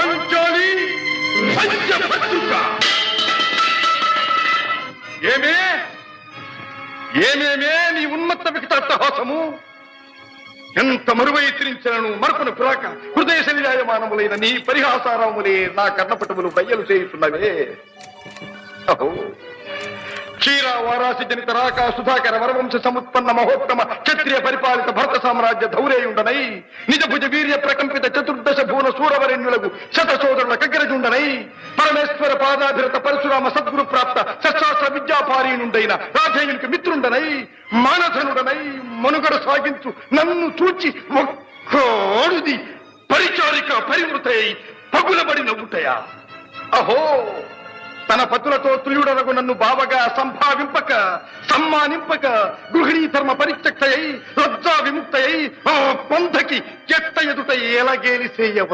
పాంచాలి ఏమే? ఏమేమే నీ ఉన్మత్త వికటాట్టహాసము ఎంత మరువై తిరించను మరపున పురాక హృదయ శరీరాయమానములైన నీ పరిహాసారములే నా కర్ణపటములు బయ్యలు చేయుతున్నవే అహో. క్షీర వారాసి జనిత రాక సుధాకర వరవంశ సముత్పన్న మహోత్తమ క్షత్రియ పరిపాలిత భరత సామ్రాజ్య ధౌరేయుండనై నిజభుజ వీర్య ప్రకంపిత చతుర్దశ భూన సూరవరణ్యులకు శత సోదరుల కగ్గరజుండనై పరమేశ్వర పాదాభిరత పరశురామ సద్గురు ప్రాప్త శస్త్రాస్త్ర విద్యాపారీనుండైన రాధేయునికి మిత్రుండనై మానధనుడనై మనుగడ సాగించు నన్ను చూచి ఒక్కోడుది పరిచారిక పరివృతై పగులబడి నవ్వుటయా? అహో! తన పతులతో తుల్యుడనగు నన్ను బావగా సంభావింపక సమ్మానింపక గృహిణీ ధర్మ పరిత్యక్తయై లజ్జా విముక్తయై ఆ చెత్త ఎదుట ఎలగేలి చేయవలె